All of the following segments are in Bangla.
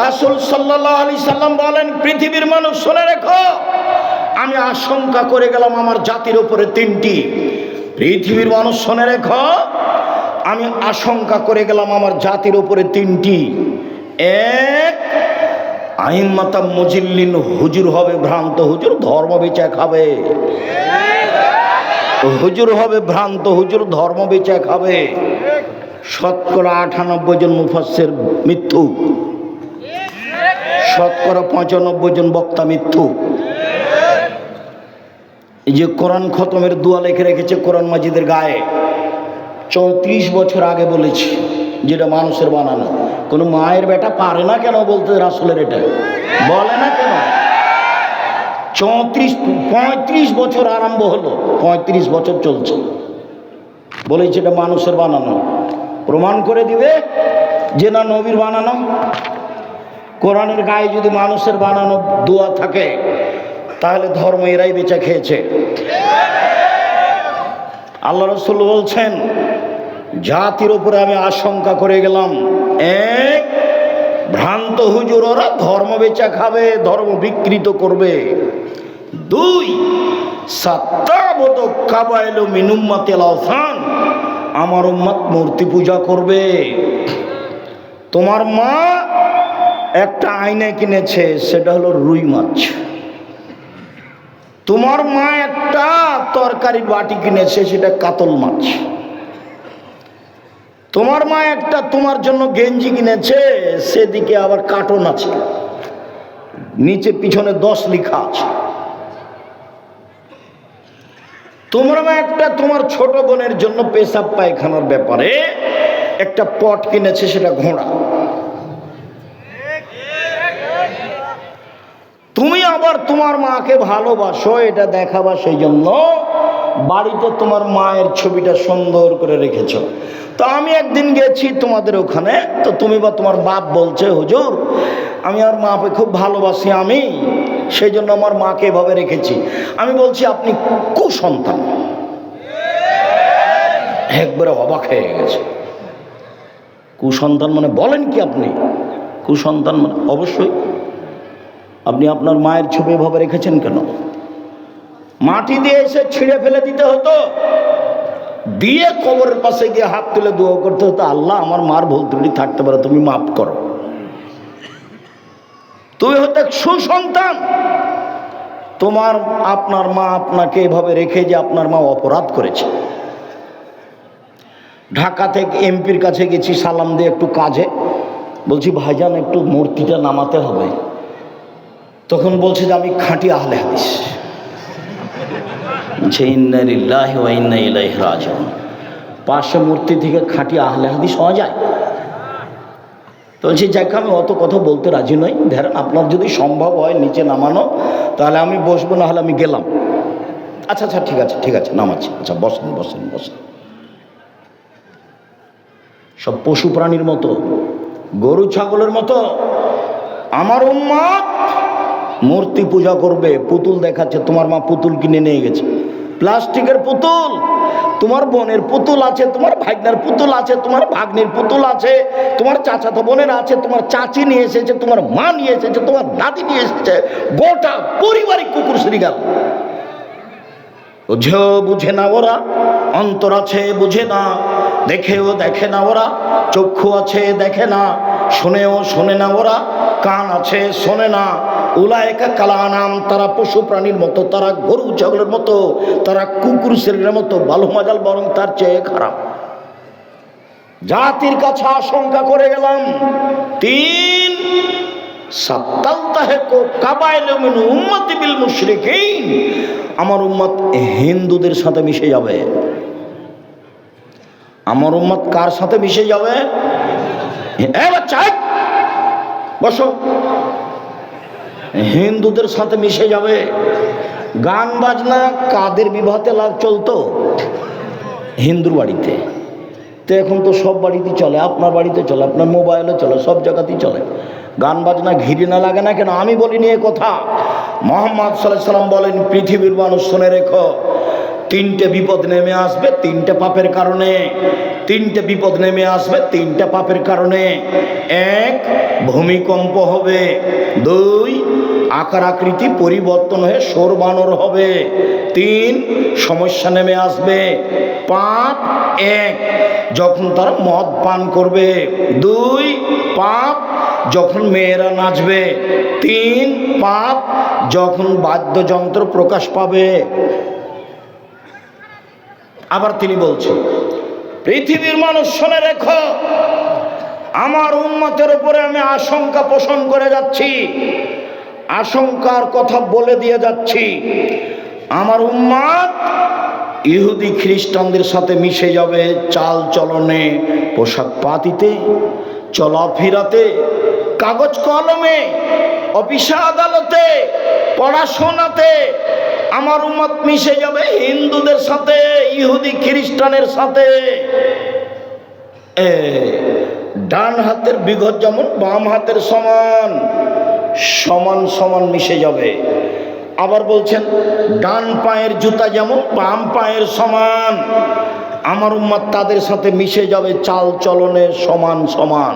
রাসুল সাল্লাহ আলি সাল্লাম বলেন, পৃথিবীর মানুষ শুনে রেখো, আমি আশঙ্কা করে গেলাম আমার জাতির উপরে তিনটি। পৃথিবীর মানুষ শুনে রেখো, আমি আশঙ্কা করে গেলাম আমার জাতির উপরে তিনটি। এক আইমাতা মুজিল্লিন, হুজুর হবে ভ্রান্ত, হুজুর ধর্ম বিচার খাবে হুজুর হবে ভ্রান্ত, হুজুর ধর্ম বিচার খাবে শতকরা আটানব্বই জন মুফাসের মৃত্যু। শতকরা পঁচানব্বই জন বক্তা মৃত্যু। যে কোরআন খতমের দোয়া লিখে রেখেছে কোরআন মাজিদের গায়ে, চৌত্রিশ বছর আগে বলেছি, যেটা মানুষের বানানো। কোনো মায়ের বেটা পারে না কেন বলতে রাসুলের এটা? বলে না কেন? চৌত্রিশ, পঁয়ত্রিশ বছর আরম্ভ হলো, পঁয়ত্রিশ বছর চলছে। বলেছে এটা মানুষের বানানো। প্রমাণ করে দিবে যে না নবীর বানানো। কোরআনের গায়ে যদি মানুষের বানানো দোয়া থাকে, তাহলে ধর্ম এরাই বেচা খেয়েছে। আল্লাহ রসুল বলছেন, জাতির উপরে আমি আশঙ্কা করে গেলাম। এক, ভ্রান্ত হুজুর ওরা ধর্ম বেচা খাবে, ধর্ম বিকৃত করবে। দুই আমার মূর্তি পূজা করবে। তোমার মা একটা আয়না কিনেছে, সেটা হলো রুই মাছ। তোমার মা একটা তরকারির বাটি কিনেছে, সেটা কাতল মাছ। তোমার মা একটা তোমার জন্য গেঞ্জি কিনেছে, সেদিকে আবার কার্টন আছে। নিচে পিছনে দশ লেখা আছে। তোমার মা একটা তোমার ছোট বোনের জন্য পেশাব পায়খানার ব্যাপারে একটা পট কিনেছে, সেটা ঘোড়া। তুমি আবার তোমার মাকে ভালোবাসো, এটা দেখাবা সেই জন্য বাড়িতে তোমার মায়ের ছবিটা সুন্দর করে রেখেছ। তো আমি একদিন গেছি তোমাদের ওখানে, তো তুমি বা তোমার বাপ বলছে, হুজুর, আমি আর মাকে খুব ভালোবাসি আমি সেই জন্য আমার মাকে এভাবে রেখেছি। আমি বলছি, আপনি কুসন্তান। একবারে অবাক হয়ে গেছে। কুসন্তান মানে বলেন কি আপনি? কুসন্তান মানে অবশ্যই আপনি আপনার মায়ের ছবি এভাবে রেখেছেন কেন? মাটি দিয়ে এসে ছিঁড়ে ফেলে দিতে হতো। দিয়ে কবরের পাশে গিয়ে হাত তুলে দোয়া করতে হতো, আল্লাহ আমার মার ভুল ত্রুটি থাকতে পারে, তুমি মাফ করো। তুমি হতে সুসন্তান। তোমার আপনার মা আপনাকে এভাবে রেখে যে আপনার মা অপরাধ করেছে। ঢাকা থেকে এমপির কাছে গেছি, সালাম দিয়ে একটু কাজে। বলছি, ভাইজান, একটু মূর্তিটা নামাতে হবে। তখন বলছে যে আমি খাঁটি আহলে হাদিস। পাঁচশো মূর্তি থেকে খাঁটি আহলে হাদিস হওয়া যায়। তো বলছি, যাক, আমি অত কথা বলতে রাজি নই। ধরেন আপনার যদি সম্ভব হয় নিচে নামানো, তাহলে আমি বসবো না হলে আমি গেলাম। আচ্ছা আচ্ছা ঠিক আছে ঠিক আছে, নামাচ্ছি। আচ্ছা বসেন বসেন বসেন। সব পশু প্রাণীর মতো, গরু, ছাগলের মতো, আমার উম্মত মূর্তি পূজা করবে, পুতুল দেখাচ্ছে, তোমার মা পুতুল কিনে নিয়ে গেছে। প্লাস্টিকের পুতুল, তোমার বোনের পুতুল আছে, তোমার ভাগ্নের পুতুল আছে, তোমার ভাগ্নির পুতুল আছে, তোমার চাচাতো বোনের আছে, তোমার চাচি নিয়ে এসেছে, তোমার মা নিয়ে এসেছে, তোমার দাদি নিয়ে এসেছে, গোটা পরিবারিক কুকুর শ্রীগাল বুঝেও বুঝে না ওরা, অন্তর আছে বুঝে না, দেখেও দেখে না ওরা, চক্ষু আছে দেখে না, শুনেও শোনে না ওরা, কান আছে শোনে না উলায়কা কালানাম, তারা পশু প্রাণীর মতো, তারা গরু ছাগলের মতো, তারা কুকুর শরীরের মতো, বালু মাজাল বরং তার চেয়ে খারাপ। জাতির কাছে আশঙ্কা করে গেলাম, তিন আমার উম্মত হিন্দুদের সাথে মিশে যাবে। আমার উম্মত কার সাথে মিশে যাবে? বসো। হিন্দুদের সাথে মিশে যাবে। গান বাজনা কাদের বিবাহতে লাভ চলতো? হিন্দুর বাড়িতে। তো এখন তো সব বাড়িতেই চলে, আপনার বাড়িতে চলে, আপনার মোবাইলে চলে, সব জায়গাতেই চলে। গান বাজনা ঘিরে না লাগে না কেন? আমি বলিনি এ কথা। মোহাম্মদ সাল্লাহ সাল্লাম বলেন, পৃথিবীর মানুষ শুনে রেখো, তিনটে বিপদ নেমে আসবে, তিনটে পাপের কারণে। তিনটে বিপদ নেমে আসবে, তিনটে পাপের কারণে। এক, ভূমিকম্প হবে। দুই আকার আকৃতি পরিবর্তন হয়ে সোর বানর হবে। তিন, সমস্যা নেমে আসবে। পাপ এক, যখন তারা মদ পান করবে। দুই, পাপ, যখন মেয়েরা নাচবে। তিন, পাপ, যখন বাদ্যযন্ত্র প্রকাশ পাবে। আবার তিনি বলছেন, পৃথিবীর মানুষ, শুনে রেখো, আমার উন্মতের উপরে আমি আশঙ্কা পোষণ করে যাচ্ছি। আশঙ্কার কথা বলে দিয়ে যাচ্ছি। আমার উম্মাদ ইহুদি খ্রিস্টানদের সাথে মিশে যাবে চাল চলনে, পোশাক পাতিতে, চলাফেরাতে, কাগজ কলমে, অফিসে আদালতে, পড়াশোনাতে। আমার উম্মত মিশে যাবে হিন্দুদের সাথে, ইহুদি খ্রিস্টানের সাথে। ডান হাতের বিঘত যেমন বাম হাতের সমান। সমান সমান মিশে যাবে। আবার বলছেন, ডান পায়ের জুতা যেমন, বাম পায়ের সমান। আমার উম্মাদ তাদের সাথে মিশে যাবে, চাল চলনে সমান সমান।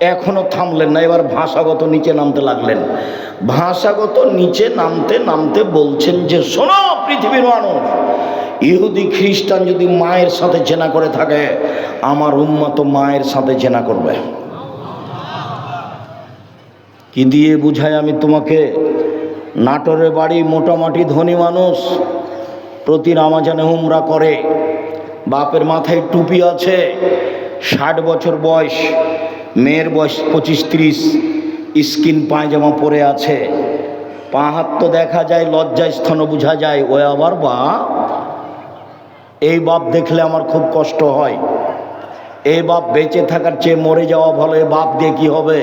এখনও থামলেন না, এবার ভাষাগত নিচে নামতে লাগলেন। ভাষাগত নিচে নামতে নামতে বলছেন যে, শোনো পৃথিবীর মানুষ, ইহুদি, খ্রিস্টান যদি মায়ের সাথে চেনা করে থাকে, আমার উম্মত মায়ের সাথে চেনা করবে। কি দিয়ে বুঝাই আমি তোমাকে? নাটোরে বাড়ি মোটামুটি ধনী মানুষ, প্রতি রামাজানে হুমরা করে। বাপের মাথায় টুপি আছে, ষাট বছর বয়স, মেয়ের বয়স পঁচিশ ত্রিশ, স্কিন পায়জামা পরে আছে। পা হাত তো দেখা যায়, লজ্জায় স্থন বোঝা যায়। ও আবার বা, এই বাপ দেখলে আমার খুব কষ্ট হয়। এই বাপ বেঁচে থাকার চেয়ে মরে যাওয়া ভালো এ বাপ দিয়ে কি হবে?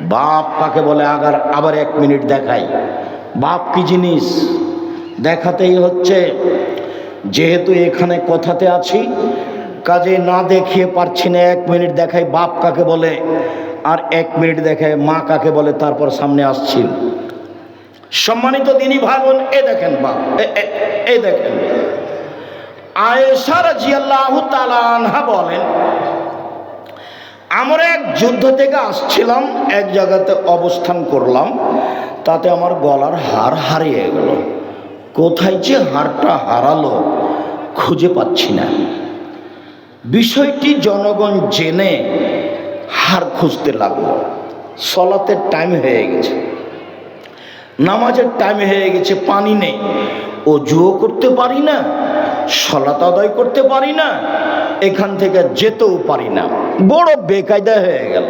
বাপ কাকে বলে, আগার, আবার এক মিনিট দেখাই। বাপ কি জিনিস? দেখাতেই হচ্ছে, যেহেতু এখানে কথাতে আছি, কাজে না দেখিয়ে পারছি না, এক মিনিট দেখাই, বাপ কাকে বলে, আর এক মিনিট দেখায় মা কাকে বলে, তারপর সামনে আসছি। সম্মানিত দিনী ভাই বোন এ দেখেন বাপ এ- দেখেন। আয়েশা রাজিয়াল্লাহু তাআলা আনহা বলেন আমরা এক যুদ্ধ থেকে আসছিলাম, এক জায়গাতে অবস্থান করলাম, তাতে আমার গলার হার হারিয়ে গেল। কোথায় যে হারটা হারালো খুঁজে পাচ্ছি না। বিষয়টি জনগণ জেনে হার খুঁজতে লাগল। সলাতের টাইম হয়ে গেছে। নামাজের টাইম হয়ে গেছে, পানি নেই। ও জুয়ো করতে পারি না সলাত আদায় করতে পারি না, এখান থেকে যেতেও পারি না। বড় বেকায়দা হয়ে গেল।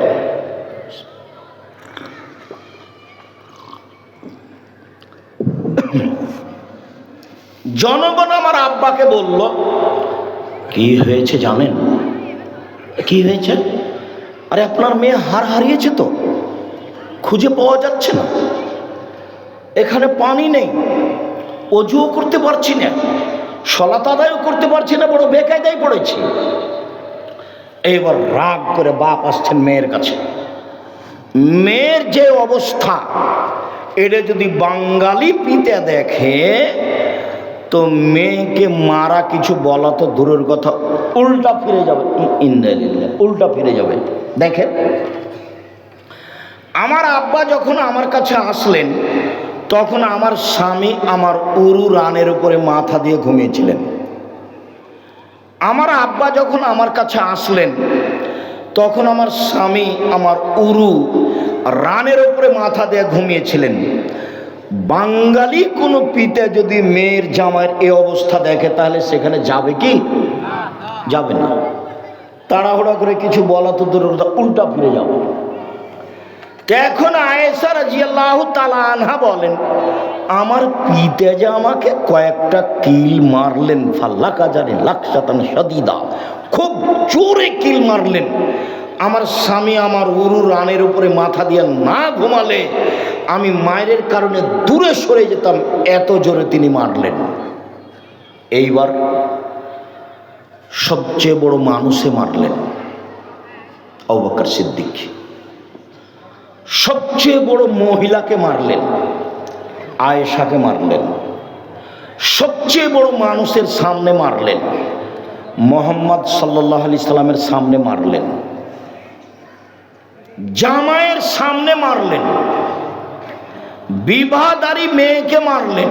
জনগণ আমার আব্বাকে বলল, কি হয়েছে জানেন? কি হয়েছে? আরে আপনার মেয়ে হার হারিয়েছে তো, খুঁজে পাওয়া যাচ্ছে না। এখানে পানি নেই, অজুও করতে পারছি না। সলাত আদায়ও করতে পারছি না, বড় বেকায়দায় পড়েছি। এইবার রাগ করে বাপ আসছেন মেয়ের কাছে। মেয়ের যে অবস্থা, এটা যদি বাঙালি পিতা দেখে, তো মেয়েকে মারা কিছু বলা তো দূরের কথা। উল্টা ফিরে যাবে। ইন্দ্রিল্লা উল্টা ফিরে যাবে। দেখেন, আমার আব্বা যখন আমার কাছে আসলেন তখন আমার স্বামী আমার উরু রানের উপরে মাথা দিয়ে ঘুমিয়েছিলেন। আমার আব্বা যখন আমার কাছে আসলেন তখন আমার স্বামী আমার উরু রানের উপরে মাথা দিয়ে ঘুমিয়েছিলেন। বাঙালি কোনো পিতা যদি মেয়ের জামাইয়ের এ অবস্থা দেখে তাহলে সেখানে যাবে কি? যাবে না। তাড়াহুড়া করে কিছু বলা তো কথা, উল্টা ফিরে যাবে। এখন আয়েসা রাজিয়াল্লাহ তালা আনহা বলেন, আমার পিতা যে আমাকে কয়েকটা কিল মারলেন ফাল্লা কাজারে লাখ শতান সদিদা খুব জোরে কিল মারলেন। আমার স্বামী আমার উরু রানের উপরে মাথা দিয়ে না ঘুমালে, আমি মায়ের কারণে দূরে সরে যেতাম, এত জোরে তিনি মারলেন। এইবার সবচেয়ে বড় মানুষে মারলেন অবকার সিদ্দিক। সবচেয়ে বড় মহিলাকে মারলেন, আয়েশাকে মারলেন। সবচেয়ে বড় মানুষের সামনে মারলেন, মোহাম্মদ সাল্লাহ আলি সাল্লামের সামনে মারলেন। জামাইয়ের সামনে মারলেন, বিবাহদারী মেয়েকে মারলেন,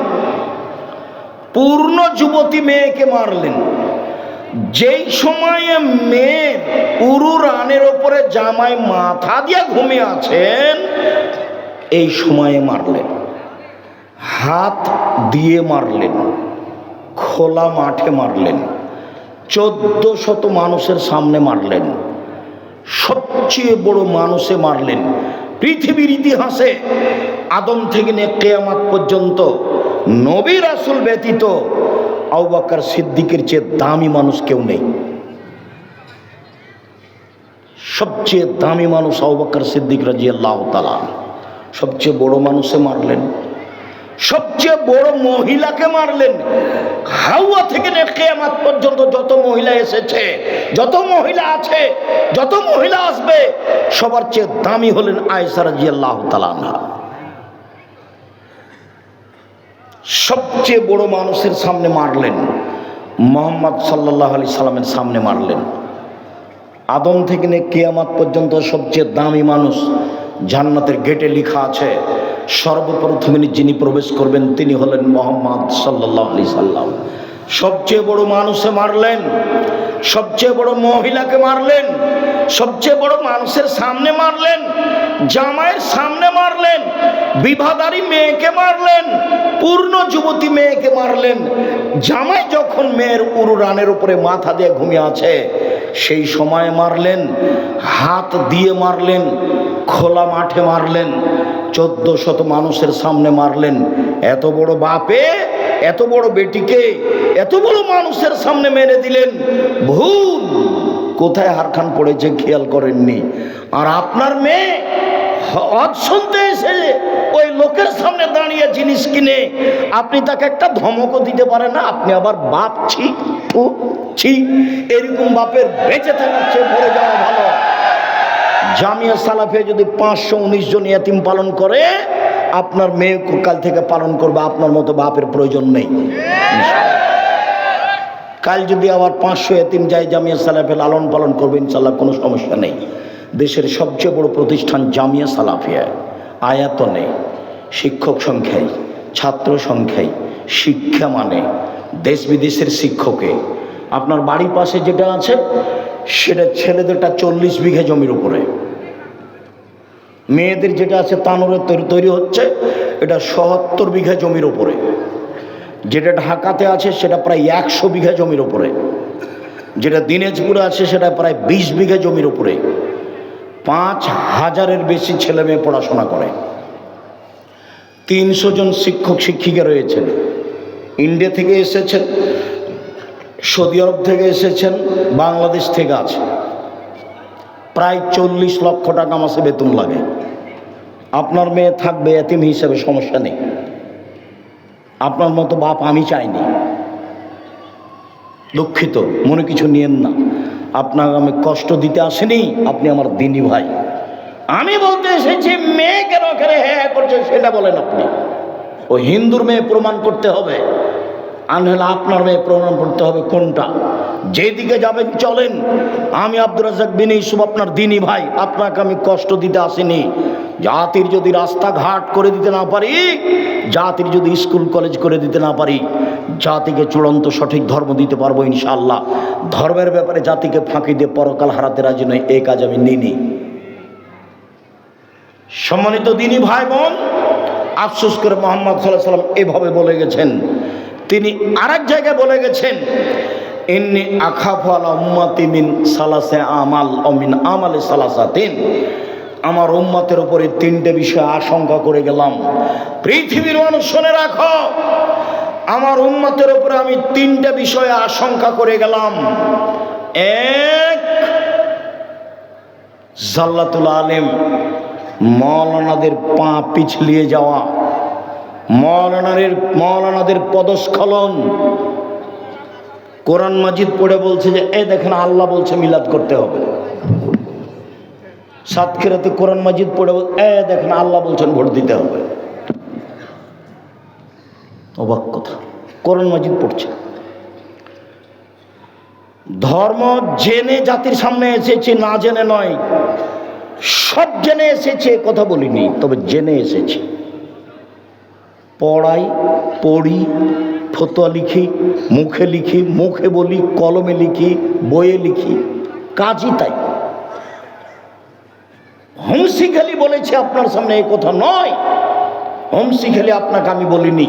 পূর্ণ যুবতী মেয়েকে মারলেন। যেই সময়ে মেয়ে উরু রানের ওপরে জামাই মাথা দিয়ে ঘুমিয়ে আছেন, এই সময়ে মারলেন। হাত দিয়ে মারলেন। খোলা মাঠে মারলেন। চোদ্দ শত মানুষের সামনে মারলেন। সবচেয়ে বড় মানুষে মারলেন। পৃথিবীর ইতিহাসে আদম থেকে নিয়ে কেয়ামাত পর্যন্ত নবী রাসুল ব্যতীত আউবাকার সিদ্দিকের চেয়ে দামি মানুষ কেউ নেই। সবচেয়ে দামি মানুষ আউবাকার সিদ্দিক রাজি আল্লাহ তালা সবচেয়ে বড় মানুষে মারলেন। সবচেয়ে বড় মহিলাকে মারলেন। হাওয়া থেকে কেয়ামাত পর্যন্ত যত মহিলা এসেছে, যত মহিলা আছে, যত মহিলা আসবে, সবার চেয়ে দামি হলেন আয়সা রাজি আল্লাহ তালা সবচেয়ে বড় মানুষের সামনে মারলেন। মোহাম্মদ সাল্লাহ আলি সাল্লামের সামনে মারলেন। আদম থেকে নে কেয়ামাত পর্যন্ত সবচেয়ে দামি মানুষ জান্নাতের গেটে লিখা আছে, সর্বপ্রথমে যিনি প্রবেশ করবেন তিনি হলেন মোহাম্মদ সাল্লাহ আলি সাল্লাম। সবচেয়ে বড় মানুষে মারলেন সবচেয়ে বড় মহিলাকে মারলেন, সবচেয়ে বড় মানুষের সামনে মারলেন, জামাইয়ের সামনে মারলেন বিবাহদারী মেয়েকে মারলেন, পূর্ণ যুবতী মেয়েকে মারলেন। জামাই যখন মেয়ের উরু রানের উপরে মাথা দিয়ে ঘুমিয়ে আছে, সেই সময় মারলেন, হাত দিয়ে মারলেন, খোলা মাঠে মারলেন, চোদ্দ শত মানুষের সামনে মারলেন। এত বড় বাপে এত বড় বেটিকে এত বড় মানুষের সামনে মেরে দিলেন। ভুল। কোথায় হারখান পড়েছে খেয়াল করেননি। আর আপনার মেয়ে হজ শুনতে এসে ওই লোকের সামনে দাঁড়িয়ে জিনিস কিনে, আপনি তাকে একটা ধমকও দিতে পারেন না, আপনি আবার বাপ ছি ও ছি। এরকম বাপের বেঁচে থাকার চেয়ে যাওয়া ভালো। জামিয়া সালাফে যদি পাঁচশো উনিশ জন ইয়াতিম পালন করে আপনার মেয়ে কাল থেকে পালন করবে, আপনার মতো বাপের প্রয়োজন নেই। কাল যদি আবার পাঁচশো এতিম যায় জামিয়া সালাফে লালন পালন করবে ইনশাল্লাহ কোনো সমস্যা নেই। দেশের সবচেয়ে বড় প্রতিষ্ঠান জামিয়া সালাফিয়া। আয়াতনে শিক্ষক সংখ্যায় ছাত্র সংখ্যায় শিক্ষা মানে দেশ বিদেশের শিক্ষকে। আপনার বাড়ির পাশে যেটা আছে, সেটা ছেলেদেরটা চল্লিশ বিঘা জমির উপরে। মেয়েদের যেটা আছে তানোরে তৈরি হচ্ছে, এটা সত্তর বিঘা জমির ওপরে। যেটা ঢাকাতে আছে, সেটা প্রায় একশো বিঘা জমির ওপরে। যেটা দিনাজপুরে আছে, সেটা প্রায় বিশ বিঘা জমির ওপরে। পাঁচ হাজারের বেশি ছেলে মেয়ে পড়াশোনা করে। তিনশো জন শিক্ষক, শিক্ষিকা রয়েছেন। ইন্ডিয়া থেকে এসেছেন, সৌদি আরব থেকে এসেছেন, বাংলাদেশ থেকে আছে। প্রায় চল্লিশ লক্ষ টাকা মাসে বেতন লাগে। আপনার মেয়ে থাকবে এতিম হিসাবে সমস্যা নেই। আপনার মতো বাপ আমি চাইনি। দুঃখিত, মনে কিছু নিয়েন না। আপনাকে আমি কষ্ট দিতে আসেনি, আপনি আমার দিনী ভাই। আমি বলতে এসেছি, মেয়ে কেন এখানে হ্যাঁ করছে সেটা বলেন আপনি। ও হিন্দুর মেয়ে প্রমাণ করতে হবে। আনহলে আপনার মেয়ে প্রমাণ করতে হবে কোনটা? যেদিকে যাবেন, চলেন। আমি আব্দুর রাজাক বিন ইসুফ আপনার দিনী ভাই। আপনাকে আমি কষ্ট দিতে আসিনি। জাতির যদি রাস্তাঘাট করে দিতে না পারি, জাতির যদি স্কুল, কলেজ করে দিতে না পারি, জাতিকে চূড়ান্ত সঠিক ধর্ম দিতে পারব ইনশাআল্লাহ। ধর্মের ব্যাপারে জাতিকে ফাঁকি দিয়ে পরকাল হারাতে রাজি নয় এই কাজ আমি নিইনি। সম্মানিত দিনী ভাই বোন, আফসোস করে মোহাম্মদ সাল্লাহ সাল্লাম এভাবে বলে গেছেন। তিনি আরেক জায়গায় বলে গেছেন ইন্নি আখাফাল উম্মাতি মিন সালাসে আমাল অমিন আমালে সালাসাতিন। আমার উম্মাতের উপরে তিনটে বিষয় আশঙ্কা করে গেলাম। পৃথিবীর মানুষ শুনে রাখো, আমার উম্মাতের উপরে আমি তিনটে বিষয়ে আশঙ্কা করে গেলাম। এক, জাল্লাতুল আলেম মৌলানাদের পা পিছলিয়ে যাওয়া মৌলানাদের মৌলানাদের পদস্খলন কোরআন মাজিদ পড়ে বলছে যে, এ দেখেন, আল্লাহ বলছে মিলাদ করতে হবে। সাতক্ষীরাতে কোরআন মাজিদ পড়ে এ দেখেন, আল্লাহ বলছেন ভোট দিতে হবে। অবাক কথা। কোরআন মাজিদ পড়ছে। ধর্ম জেনে জাতির সামনে এসেছে, না জেনে নয়। সব জেনে এসেছে কথা বলিনি, তবে জেনে এসেছে। পড়াই, পড়ি ফতোয়া লিখি, মুখে লিখি, মুখে বলি, কলমে লিখি, বইয়ে লিখি। কাজই তাই। হংসি খালি বলেছে আপনার সামনে এই কথা নয়। হংসি খালি আপনাকে আমি বলিনি।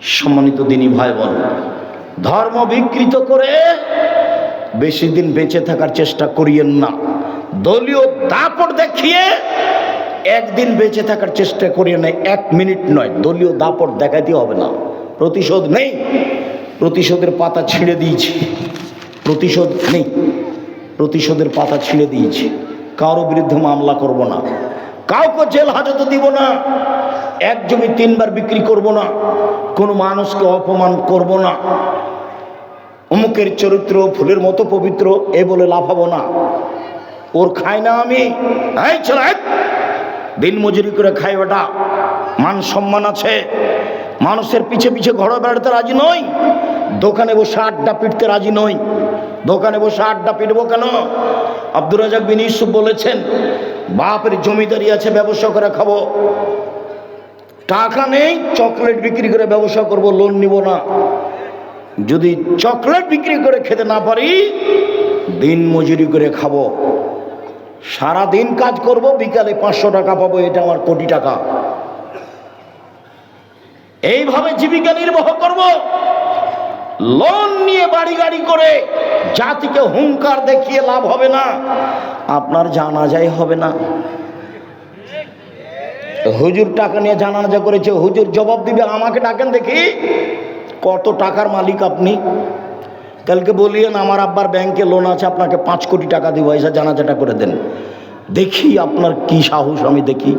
সম্মানিত দিনী ভাই বোন ধর্ম বিকৃত করে বেশি দিন বেঁচে থাকার চেষ্টা করিয়েন না। দলীয় দাপট দেখিয়ে একদিন বেঁচে থাকার চেষ্টা করিয়ে না এক মিনিট নয়। দলীয় দাপট দেখাইতে হবে না। প্রতিশোধ নেই। প্রতিশোধের পাতা ছিঁড়ে দিয়েছি। প্রতিশোধ নেই। প্রতিশোধের পাতা ছিঁড়ে দিয়েছি। কারও বিরুদ্ধে মামলা করব না। কাউকে জেল হাজতে দিব না। এক জমি তিনবার বিক্রি করব না। কোনো মানুষকে অপমান করব না। অমুকের চরিত্র ফুলের মতো পবিত্র, এ বলে লাফাবো না। ওর খাই না আমি। দিন মজুরি করে খাই ওটা মান সম্মান আছে। মানুষের পিছে পিছে ঘর বেড়াতে রাজি নই। দোকানে বসে আড্ডা পিটতে রাজি নই। দোকানে বসে আড্ডা পিটবো কেন? আব্দুর রাজাক বিন ইউসুফ বলেছেন, বাপের জমিদারি আছে, ব্যবসা করে খাব। টাকা নেই, চকলেট বিক্রি করে ব্যবসা করব, লোন নিব না। যদি চকলেট বিক্রি করে খেতে না পারি, দিন মজুরি করে খাব। সারা দিন কাজ করব, বিকালে পাঁচশো টাকা পাবো, এটা আমার কোটি টাকা। এইভাবে জীবিকা নির্বাহ করব। লোন নিয়ে বাড়ি গাড়ি করে জাতিকে হুঙ্কার দেখিয়ে লাভ হবে না, আপনার জানা জানাজাই হবে না। হুজুর টাকা নিয়ে জানাজা করেছে, হুজুর জবাব দিবে, আমাকে ডাকেন দেখি কত টাকার মালিক আপনি। কালকে বলিয়েন আমার আব্বার ব্যাংকে লোন আছে, আপনাকে পাঁচ কোটি টাকা দিব, এসে জানাজাটা করে দেন। দেখি আপনার কি সাহস, আমি দেখি।